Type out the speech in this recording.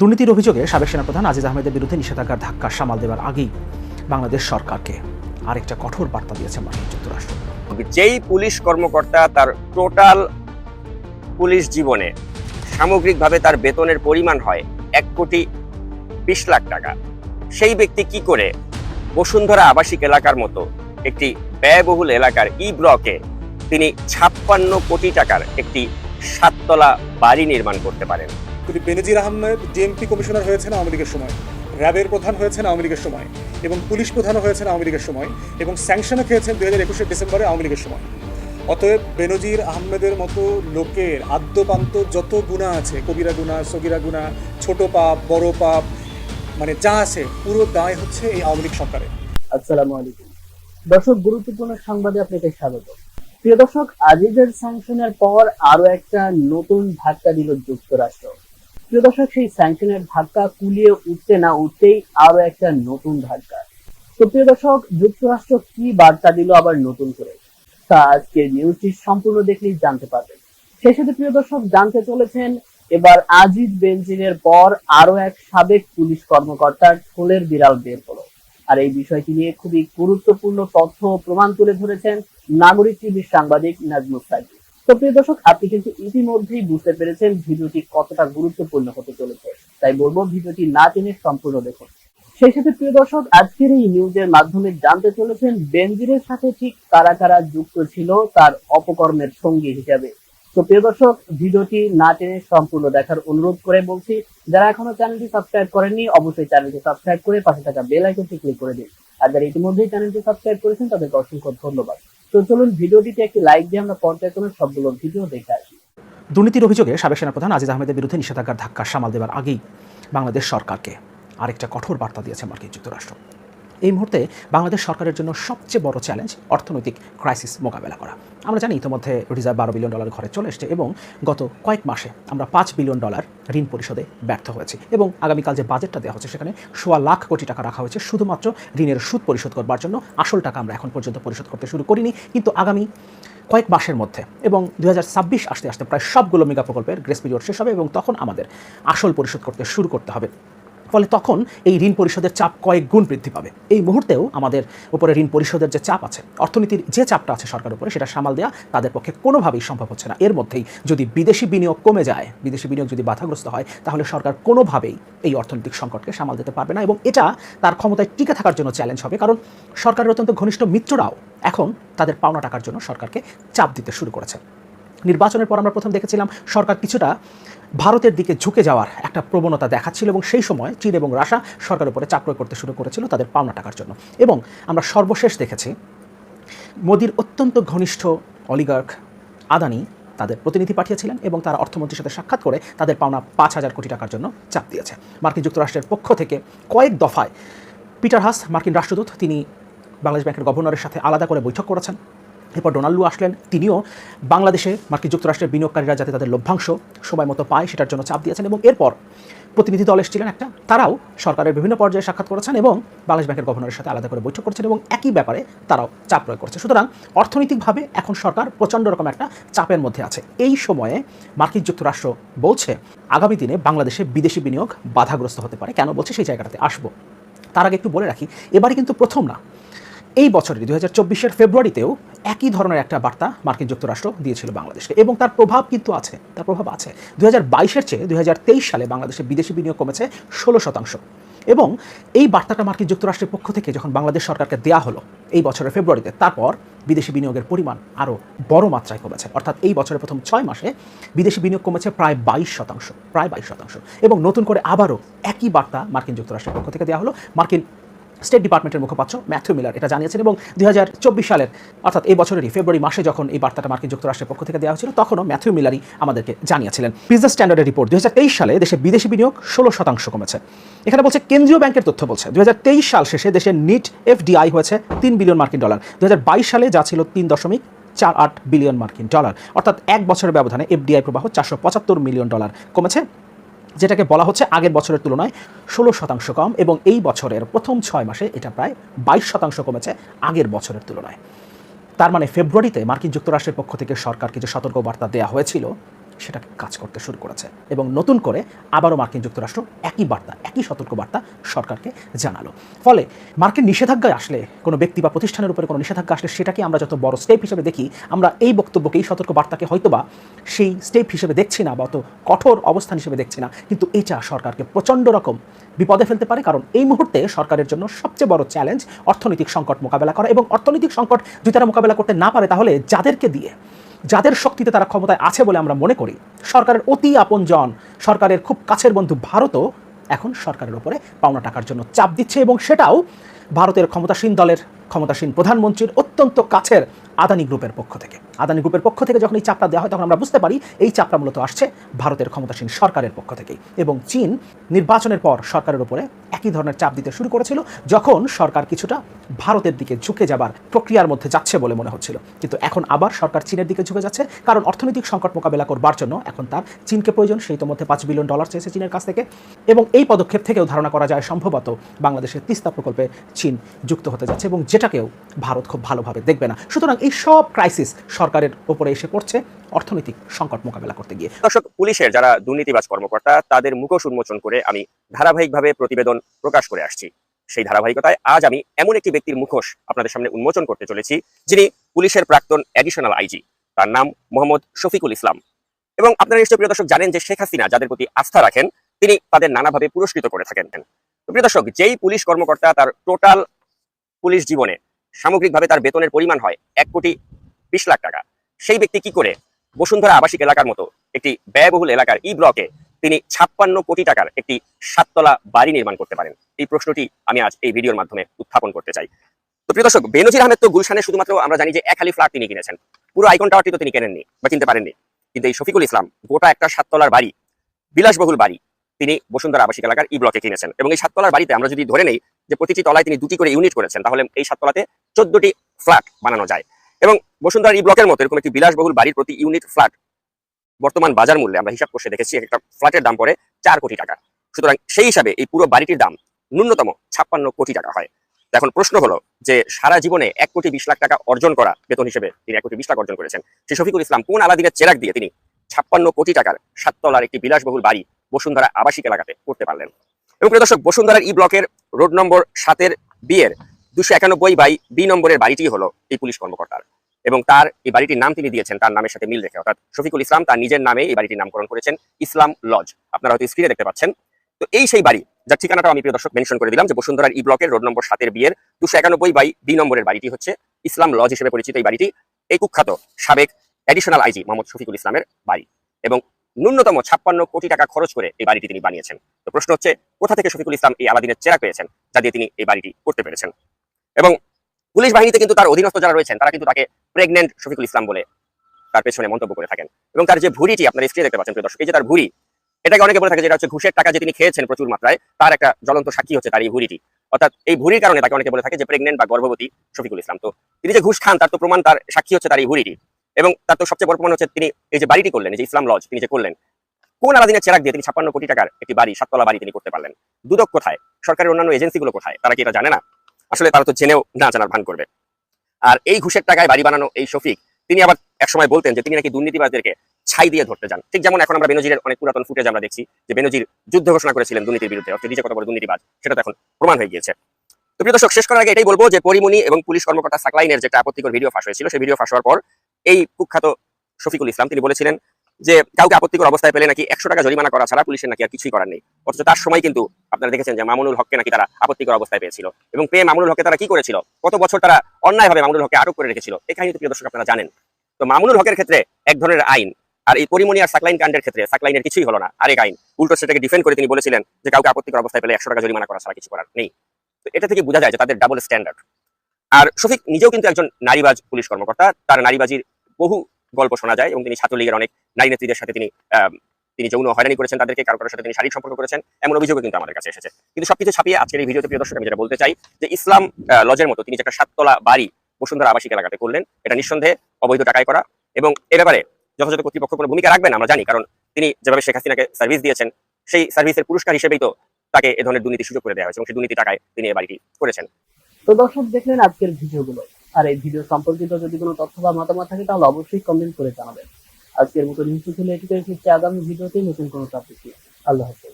দুর্নীতির অভিযোগে সাবেক সেনাপ্রধান আজিজ আহমেদের বিরুদ্ধে নিষেধাজ্ঞার ধাক্কা সামাল দেওয়ার আগেই বাংলাদেশ সরকারকে আরেকটা কঠোর বার্তা দিয়েছে মার্কিন যুক্তরাষ্ট্র। যেই পুলিশ কর্মকর্তা তার টোটাল পুলিশ জীবনে সামগ্রিকভাবে তার বেতনের পরিমাণ হয় এক কোটি বিশ লাখ টাকা, সেই ব্যক্তি কি করে বসুন্ধরা আবাসিক এলাকার মতো একটি ব্যয়বহুল এলাকার ই ব্লকে তিনি ছাপ্পান্ন কোটি টাকার একটি সাততলা বাড়ি নির্মাণ করতে পারেন? কিন্তু বেনজির আহমেদ ডিএমপি কমিশনার হয়েছেন আওয়ামী লীগের সময়, র্যাবের প্রধান হয়েছেন আওয়ামী লীগের সময়, এবং পুলিশ প্রধানও হয়েছেন আওয়ামী লীগের সময়, এবং স্যাংশনও খেয়েছেন দুই হাজার ডিসেম্বরে আওয়ামী লীগের সময়, অতএব বেনজির আহমেদের মতো লোকের আদ্যপান্ত যত গুণা আছে, কবিরা গুণা, সগিরা গুণা, ছোট পাপ, বড় পাপ মানে যা আছে, পুরো দায় হচ্ছে এই আওয়ামী লীগ সরকারের। আসসালামু আলাইকুম। দর্শক, গুরুত্বপূর্ণ সংবাদে আপনাকে স্বাগত। প্রিয় দর্শক, আজিজের স্যাংশনের পর আরও একটা নতুন ধাক্কা দিল যুক্তরাষ্ট্র। প্রিয় দর্শক, সেই স্যাংশনের ধাক্কা কুলিয়ে উঠতে না উঠতেই আরও একটা নতুন ধাক্কা। তো প্রিয় যুক্তরাষ্ট্র কি বার্তা দিল আবার নতুন করে? তা আজকের নিউজটি সম্পূর্ণ দেখলেই জানতে পারবেন। সেই সাথে প্রিয় দর্শক, জানতে চলেছেন এবার আজিজ পর আরও এক সাবেক পুলিশ কর্মকর্তার ঠোলের বিড়াল বের হলো। আর এই বিষয়টি নিয়ে খুবই গুরুত্বপূর্ণ তথ্য প্রমাণ তুলে ধরেছেন নাগরিক টিভির সাংবাদিক নাজমুল তো প্রিয় দর্শক, আপনি কিন্তু ইতিমধ্যেই বুঝতে পেরেছেন ভিডিওটি কতটা গুরুত্বপূর্ণ হতে চলেছে। তাই বলব, ভিডিওটি না টেনে সম্পূর্ণ দেখুন। সেই সাথে প্রিয় দর্শক, আজকের এই নিউজের মাধ্যমে জানতে চলেছেন বেনজিরের সাথে ঠিক কারা কারা যুক্ত ছিল তার অপকর্মের সঙ্গী হিসাবে। তো প্রিয় দর্শক, ভিডিওটি না টেনে সম্পূর্ণ দেখার অনুরোধ করে বলছি, যারা এখনও চ্যানেলটি সাবস্ক্রাইব করেননি, অবশ্যই চ্যানেলটি সাবস্ক্রাইব করে পাশে থাকা বেল আইকনটি ক্লিক করে দিন। আর যারা ইতিমধ্যেই চ্যানেলটি সাবস্ক্রাইব করেছেন, তাদেরকে অসংখ্য ধন্যবাদ। তো চলুন ভিডিওটিতে একটি লাইক দিয়ে আমরা পর্যায়ক্রমে সবগুলো ভিডিও দেখে আসি। দুর্নীতির অভিযোগে সাবেক সেনাপ্রধান আজিজ আহমেদের বিরুদ্ধে নিষেধাজ্ঞার ধাক্কা সামাল দেওয়ার আগেই বাংলাদেশ সরকারকে আরেকটা কঠোর বার্তা দিয়েছে মার্কিন যুক্তরাষ্ট্র। এই মুহূর্তে বাংলাদেশ সরকারের জন্য সবচেয়ে বড় চ্যালেঞ্জ অর্থনৈতিক ক্রাইসিস মোকাবেলা করা। আমরা জানি ইতিমধ্যে রিজার্ভ বারো বিলিয়ন ডলার ঘরে চলে এসছে এবং গত কয়েক মাসে আমরা পাঁচ বিলিয়ন ডলার ঋণ পরিশোধে ব্যর্থ হয়েছি এবং আগামীকাল যে বাজেটটা দেওয়া হচ্ছে সেখানে সোয়া লাখ কোটি টাকা রাখা হয়েছে শুধুমাত্র ঋণের সুদ পরিশোধ করবার জন্য। আসল টাকা আমরা এখন পর্যন্ত পরিশোধ করতে শুরু করিনি, কিন্তু আগামী কয়েক মাসের মধ্যে এবং দু হাজার ছাব্বিশ আসতে আসতে প্রায় সবগুলো মেগা প্রকল্পের গ্রেস পিরিয়ড শেষ হবে এবং তখন আমাদের আসল পরিশোধ করতে শুরু করতে হবে। ফলে তখন এই ঋণ পরিশোধের চাপ কয়েক গুণ বৃদ্ধি পাবে। এই মুহূর্তেও আমাদের উপরে ঋণ পরিশোধের যে চাপ আছে, অর্থনীতির যে চাপটা আছে সরকারের উপরে, সেটা সামাল দেওয়া তাদের পক্ষে কোনোভাবেই সম্ভব হচ্ছে না। এর মধ্যেই যদি বিদেশি বিনিয়োগ কমে যায়, বিদেশি বিনিয়োগ যদি বাধাগ্রস্ত হয়, তাহলে সরকার কোনোভাবেই এই অর্থনৈতিক সংকটকে সামাল দিতে পারবে না এবং এটা তার ক্ষমতায় টিকে থাকার জন্য চ্যালেঞ্জ হবে। কারণ সরকারের অত্যন্ত ঘনিষ্ঠ মিত্ররাও এখন তাদের পাওনা টাকার জন্য সরকারকে চাপ দিতে শুরু করেছে। নির্বাচনের পর আমরা প্রথম দেখেছিলাম সরকার কিছুটা ভারতের দিকে ঝুঁকে যাওয়ার একটা প্রবণতা দেখাচ্ছিল এবং সেই সময় চীন এবং রাশা সরকারের উপরে প্রয়োগ করতে শুরু করেছিল তাদের পাওনা টাকার জন্য। এবং আমরা সর্বশেষ দেখেছি মোদির অত্যন্ত ঘনিষ্ঠ অলিগার্ক আদানি তাদের প্রতিনিধি পাঠিয়েছিলেন এবং তারা অর্থমন্ত্রীর সাথে সাক্ষাৎ করে তাদের পাওনা পাঁচ হাজার কোটি টাকার জন্য চাপ দিয়েছে। মার্কিন যুক্তরাষ্ট্রের পক্ষ থেকে কয়েক দফায় পিটার হাস, মার্কিন রাষ্ট্রদূত, তিনি বাংলাদেশ ব্যাংকের গভর্নরের সাথে আলাদা করে বৈঠক করেছেন। এরপর ডোনাল্ডু আসলেন। তিনিও বাংলাদেশে মার্কিন যুক্তরাষ্ট্রের বিনিয়োগকারীরা যাতে তাদের লভ্যাংশ সময় মতো পায় সেটার জন্য চাপ দিয়েছেন এবং এরপর প্রতিনিধি দল এসেছিলেন একটা, তারাও সরকারের বিভিন্ন পর্যায়ে সাক্ষাৎ করেছেন এবং বাংলাদেশ ব্যাংকের গভর্নরের সাথে আলাদা করে বৈঠক করছেন এবং একই ব্যাপারে তারাও চাপ প্রয়োগ করছে। সুতরাং অর্থনৈতিকভাবে এখন সরকার প্রচণ্ড রকম একটা চাপের মধ্যে আছে। এই সময়ে মার্কিন যুক্তরাষ্ট্র বলছে, আগামী দিনে বাংলাদেশে বিদেশি বিনিয়োগ বাধাগ্রস্ত হতে পারে। কেন বলছে? সেই জায়গাটাতে আসব। তার আগে একটু বলে রাখি, এবারে কিন্তু প্রথম না। এই বছরের দুই হাজার চব্বিশের ফেব্রুয়ারিতেও একই ধরনের একটা বার্তা মার্কিন যুক্তরাষ্ট্র দিয়েছিল বাংলাদেশকে। এবং তার প্রভাব কিন্তু আছে, তার প্রভাব আছে। দু হাজার বাইশের চেয়ে দুই হাজার তেইশ সালে বাংলাদেশে বিদেশি বিনিয়োগ কমেছে ষোলো শতাংশ। এবং এই বার্তাটা মার্কিন যুক্তরাষ্ট্রের পক্ষ থেকে যখন বাংলাদেশ সরকারকে দেয়া হলো এই বছরের ফেব্রুয়ারিতে, তারপর বিদেশি বিনিয়োগের পরিমাণ আরও বড় মাত্রায় কমেছে। অর্থাৎ এই বছরের প্রথম ছয় মাসে বিদেশি বিনিয়োগ কমেছে প্রায় বাইশ শতাংশ, প্রায় বাইশ শতাংশ। এবং নতুন করে আবারও একই বার্তা মার্কিন যুক্তরাষ্ট্রের পক্ষ থেকে দেওয়া হলো। মার্কিন স্টেট ডিপার্টমেন্টের মুখপাত্র ম্যাথিউ মিলার এটা জানিয়েছেন এবং দুই সালের, অর্থাৎ এই বছরেরই ফেব্রুয়ারি মাসে যখন এই বার্তাটা মার্কিন যুক্তরাষ্ট্রের পক্ষ থেকে দেওয়া হয়েছিল, তখনও ম্যাথিউ মিলারই আমাদেরকে জানিয়েছিলেন। বিজনেস স্ট্যান্ডার্ডের রিপোর্ট দুই হাজার তেইশ সালে দেশে বিদেশি বিনিয়োগ ষোলো শতাংশ কমেছে। এখানে বলছে, কেন্দ্রীয় ব্যাংকের তথ্য বলছে, দুই হাজার তেইশ সাল শেষে দেশে নিট এফডিআই হয়েছে তিন বিলিয়ন মার্কিন ডলার। দুই হাজার বাইশ সালে যা ছিল তিন দশমিক চার আট বিলিয়ন মার্কিন ডলার। অর্থাৎ এক বছরের ব্যবধানে এফডিআই প্রবাহ চারশো পঁচাত্তর মিলিয়ন ডলার কমেছে। যেটাকে বলা হচ্ছে আগের বছরের তুলনায় ষোলো শতাংশ কম এবং এই বছরের প্রথম ছয় মাসে এটা প্রায় বাইশ শতাংশ কমেছে আগের বছরের তুলনায়। তার মানে ফেব্রুয়ারিতে মার্কিন যুক্তরাষ্ট্রের পক্ষ থেকে সরকার কিছু সতর্কবার্তা দেওয়া হয়েছিল। সেটাকে কাজ করতে শুরু করেছে এবং নতুন করে আবারও মার্কিন যুক্তরাষ্ট্র একই বার্তা, একই সতর্ক বার্তা সরকারকে জানালো। ফলে মার্কিন নিষেধাজ্ঞায় আসলে কোনো ব্যক্তি বা প্রতিষ্ঠানের উপরে কোনো নিষেধাজ্ঞা আসলে সেটাকে আমরা যত বড় স্টেপ হিসেবে দেখি, আমরা এই বক্তব্যকে, এই সতর্ক বার্তাকে হয়তোবা সেই স্টেপ হিসেবে দেখছি না বা অত কঠোর অবস্থান হিসেবে দেখছি না। কিন্তু এটা সরকারকে প্রচণ্ড রকম বিপদে ফেলতে পারে, কারণ এই মুহূর্তে সরকারের জন্য সবচেয়ে বড় চ্যালেঞ্জ অর্থনৈতিক সংকট মোকাবেলা করা এবং অর্থনৈতিক সংকট যদি তারা মোকাবেলা করতে না পারে তাহলে যাদেরকে দিয়ে যাদের শক্তিতে তারা ক্ষমতায় আছে বলে আমরা মনে করি, সরকারের অতি আপনজন, সরকারের খুব কাছের বন্ধু ভারতও এখন সরকারের ওপরে পাওনা টাকার জন্য চাপ দিচ্ছে এবং সেটাও ভারতের ক্ষমতাসীন দলের ক্ষমতাসীন প্রধানমন্ত্রীর অত্যন্ত কাছের আদানি গ্রুপের পক্ষ থেকে। আদানি গ্রুপের পক্ষ থেকে যখন এই চাপটা দেওয়া হয়, তখন আমরা বুঝতে পারি এই চাপটা মূলত আসছে ভারতের ক্ষমতাসীন সরকারের পক্ষ থেকেই এবং চীন নির্বাচনের পর সরকারের উপরে একই ধরনের চাপ দিতে শুরু করেছিল, যখন সরকার কিছুটা ভারতের দিকে ঝুঁকে যাবার প্রক্রিয়ার মধ্যে যাচ্ছে বলে মনে হচ্ছিল। কিন্তু এখন আবার সরকার চীনের দিকে ঝুঁকে যাচ্ছে, কারণ অর্থনৈতিক সংকট মোকাবেলা করবার জন্য এখন তার চীনকে প্রয়োজন, সেই তো মধ্যে পাঁচ বিলিয়ন ডলার চেয়েছে চীনের কাছ থেকে। এবং এই পদক্ষেপ থেকেও ধারণা করা যায়, সম্ভবত বাংলাদেশের তিস্তা প্রকল্পে চীন যুক্ত হতে যাচ্ছে এবং যেটাকেও ভারত খুব ভালোভাবে দেখবে না। সুতরাং এই সব ক্রাইসিস সরকারের উপরে এসে পড়ছে অর্থনৈতিক সংকট মোকাবেলা করতে গিয়ে। দর্শক, পুলিশের যারা দুর্নীতিবাজ কর্মকর্তা, তাদের মুখোশ উন্মোচন করে আমি ধারাবাহিকভাবে প্রতিবেদন প্রকাশ করে আসছি। সেই ধারাবাহিকতায় আজ আমি এমন একটি ব্যক্তির মুখোশ আপনাদের সামনে উন্মোচন করতে চলেছি, যিনি পুলিশের প্রাক্তন অ্যাডিশনাল আইজি তার নাম মোহাম্মদ শফিকুল ইসলাম। এবং আপনারা নিশ্চয় প্রিয় দর্শক জানেন যে শেখ হাসিনা যাদের প্রতি আস্থা রাখেন, তিনি তাদের নানাভাবে পুরস্কৃত করে থাকেন। প্রিয় দর্শক, যেই পুলিশ কর্মকর্তা, তার টোটাল পুলিশ জীবনে সামগ্রিকভাবে তার বেতনের পরিমাণ হয় এক কোটি বিশ লাখ টাকা। সেই ব্যক্তি কি করে বসুন্ধরা আবাসিক এলাকার মতো একটি ব্যয়বহুল এলাকার ই ব্লকে তিনি ছাপ্পান্ন কোটি টাকার একটি সাততলা বাড়ি নির্মাণ করতে পারেন? এই প্রশ্নটি আমি আজ এই ভিডিওর মাধ্যমে উত্থাপন করতে চাই। তো প্রিয় দর্শক, বেনজির আহমেদ তো গুলশানে শুধুমাত্র আমরা জানি যে এক খালি ফ্ল্যাট তিনি কিনেছেন। পুরো আইকন টাওয়ারটি তো তিনি কেনেননি বা কিনতে পারেননি। কিন্তু এই শফিকুল ইসলাম গোটা একটা সাততলার বাড়ি, বিলাসবহুল বাড়ি তিনি বসুন্ধরা আবাসিক এলাকার ই ব্লকে কিনেছেন। এবং এই সাততলার বাড়িতে আমরা যদি ধরে নেই যে প্রতিটি তলায় তিনি দুটি করে ইউনিট করেছেন, তাহলে এই সাততলাতে চোদ্দটি ফ্ল্যাট বানানো যায়। এবং বসুন্ধরা ই ব্লকের মতো এরকম একটি বিলাসবহুল বাড়ির প্রতি ইউনিট ফ্ল্যাট বর্তমান বাজার মূল্যে আমরা হিসাব করে দেখেছি, একটা ফ্ল্যাটের দাম পড়ে চার কোটি টাকা। সুতরাং সেই হিসাবে এই পুরো বাড়িটির দাম ন্যূনতম ছাপ্পান্ন কোটি টাকা হয়। এখন প্রশ্ন হলো যে সারা জীবনে এক কোটি বিশ লাখ টাকা অর্জন করা বেতন হিসেবে তিনি এক কোটি বিশ লাখ অর্জন করেছেন। সেই শফিকুল ইসলাম কোন আলাদিনের চেরাক দিয়ে তিনি ছাপ্পান্ন কোটি টাকার সাততলার একটি বিলাসবহুল বাড়ি বসুন্ধরা আবাসিক এলাকাতে করতে পারলেন? এবং প্রিয় দর্শক, বসুন্ধরার ই ব্লকের রোড নম্বর সাতের বিয়ের দুশো একানব্বই বাই বি নম্বরের বাড়িটি হলো এই পুলিশ কর্মকর্তার এবং তার এই বাড়িটির নাম তিনি দিয়েছেন, তার নামের সাথে মিল রেখে। অর্থাৎ শফিকুল ইসলাম তার নিজের নামে এই বাড়িটির নামকরণ করেছেন ইসলাম লজ। আপনারা হয়তো স্ক্রিনে দেখতে পাচ্ছেন। তো এই সেই বাড়ি, যার ঠিকানাটা আমি প্রিয় দর্শক মেনশন করে দিলাম যে বসুন্ধরার ই ব্লকের রোড নম্বর সাতের বিয়ের দুশো একানব্বই বাই বি নম্বরের বাড়িটি হচ্ছে ইসলাম লজ হিসেবে পরিচিত এই বাড়িটি। এই কুখ্যাত সাবেক অ্যাডিশনাল আইজি মোহাম্মদ শফিকুল ইসলামের বাড়ি এবং ন্যূনতম ছাপ্পান্ন কোটি টাকা খরচ করে এই বাড়িটি তিনি বানিয়েছেন। তো প্রশ্ন হচ্ছে, কোথা থেকে শফিকুল ইসলাম এই আলাদিনের চেরা পেয়েছেন, যা দিয়ে তিনি এই বাড়িটি করতে পেরেছেন? এবং পুলিশ বাহিনীতে কিন্তু তার অধীনস্থ যারা রয়েছেন, তারা কিন্তু তাকে প্রেগনেন্ট শফিকুল ইসলাম বলে তার পেছনে মন্তব্য করে থাকেন। এবং তার যে ভুড়িটি আপনার স্ত্রী দেখতে পাচ্ছেন দর্শক, এই যে তার ভুড়ি, এটাকে অনেকে বলে থাকে যেটা হচ্ছে ঘুষের টাকা যে তিনি খেয়েছেন প্রচুর মাত্রায়, তার একটা জ্বলন্ত সাক্ষী হচ্ছে তার এই ভুড়িটি। অর্থাৎ এই ভুড়ির কারণে তাকে অনেকে বলে থাকে যে প্রেগনেন্ট বা গর্ভবতী শফিকুল ইসলাম। তো তিনি যে ঘুষ খান, তার তো প্রমাণ, তার সাক্ষী হচ্ছে তার এই ভুড়িটি। এবং তার তো সবচেয়ে বড় প্রমাণ হচ্ছে তিনি এই যে বাড়িটি করলেন যে ইসলাম লজ তিনি যে করলেন, কোন আলাদিনের চেরাক দিয়ে তিনি ছাপ্পান্ন কোটি টাকার একটি বাড়ি, সাততলা বাড়ি তিনি করতে পারলেন? দুদক কোথায়? সরকারের অন্যান্য এজেন্সিগুলো কোথায়? তারা কি এটা জানে না? আসলে তারা তো জেনেও না জানার ভান করবে। আর এই ঘুষের টাকায় বাড়ি বানানো এই শফিক, তিনি আবার একসময় বলতেন যে তিনি নাকি দুর্নীতিবাজদেরকে ছাই দিয়ে ধরতে যান। ঠিক যেমন এখন আমরা বেনজিরের অনেক পুরাতন ফুটেজ আমরা দেখছি যে বেনজির যুদ্ধ ঘোষণা করেছিলেন দুর্নীতির বিরুদ্ধে, অর্থাৎ নিজে কত বড় দুর্নীতিবাজ, সেটা তো এখন প্রমাণ হয়ে গিয়েছে। তো প্রিয় দর্শক, শেষ করার আগে এটাই বলব যে পরিমণি এবং পুলিশ কর্মকর্তা সাকলাইনের যে একটা আপত্তিকর ভিডিও ফাঁস হয়েছিল, সেই ভিডিও ফাঁস হওয়ার পর এই কুখ্যাত শফিকুল ইসলাম, তিনি বলেছিলেন যে কাউকে আপত্তিকর অবস্থায় পেলে নাকি একশো টাকা জরিমানা করা ছাড়া পুলিশের নাকি আর কিছুই করার নেই। অথচ তার সময় কিন্তু আপনারা দেখেছেন যে মামুনুল হককে নাকি তারা আপত্তিকর অবস্থায় পেয়েছিল। এবং পেয়ে মামুনুল হককে তারা কি করেছিল? কত বছর তারা অন্যায়ভাবে মামুনুল হককে আটক করে রেখেছিল? এই কাহিনী প্রিয় দর্শক আপনারা জানেন। তো মামুনুল হকের ক্ষেত্রে এক ধরনের আইন, আর এই পরিমণি আর সাকলাইন কাণ্ডের ক্ষেত্রে সাকলাইনের কিছুই হলো না আরেক আইন। উল্টো সেটাকে ডিফেন্ড করে তিনি বলেছিলেন যে কাউকে আপত্তিকর অবস্থায় পেলে একশো টাকা জরিমানা করা ছাড়া কিছু করার নেই। তো এটা থেকে বোঝা যায় যে তাদের ডাবল স্ট্যান্ডার্ড আর শফিক নিজেও কিন্তু একজন নারীবাজ পুলিশ কর্মকর্তা, তার নারীবাজির বহু গল্প শোনা যায় এবং তিনি ছাত্রলীগের অনেক নারী নেত্রীদের সাথে তিনি তিনি যৌন হয়রানি করেছেন তাদেরকে, কারও কারোর সাথে তিনি শারীরিক সম্পর্ক করেছেন, এমন অভিযোগও কিন্তু আমাদের কাছে এসেছে। কিন্তু সবকিছু ছাপিয়ে আজকের এই ভিডিওতে, প্রিয় দর্শক, আমি যেটা বলতে চাই যে ইসলাম লজের মতো তিনি যে একটা সাততলা বাড়ি বসুন্ধরা আবাসিক এলাকাতে করলেন, এটা নিঃসন্দেহে অবৈধ টাকায় করা এবং এ ব্যাপারে যথাযথ কর্তৃপক্ষ কোনো ভূমিকা রাখবেন আমরা জানি, কারণ তিনি যেভাবে শেখ হাসিনাকে সার্ভিস দিয়েছেন, সেই সার্ভিসের পুরস্কার হিসেবেই তো তাকে এ ধরনের দুর্নীতি সুযোগ করে দেওয়া হয়েছে এবং সেই দুর্নীতি টাকায় তিনি এই বাড়িটি করেছেন। তো দর্শক দেখলেন আজকের ভিডিওগুলো। আর এই ভিডিও সম্পর্কিত যদি কোনো তথ্য বা মতামত থাকে, তাহলে অবশ্যই কমেন্ট করে জানাবেন। আজকের মতো নিশ্চিত ছিল এটি আগামী ভিডিওতে নতুন কোনো টপিক আল্লাহ হাফেজ।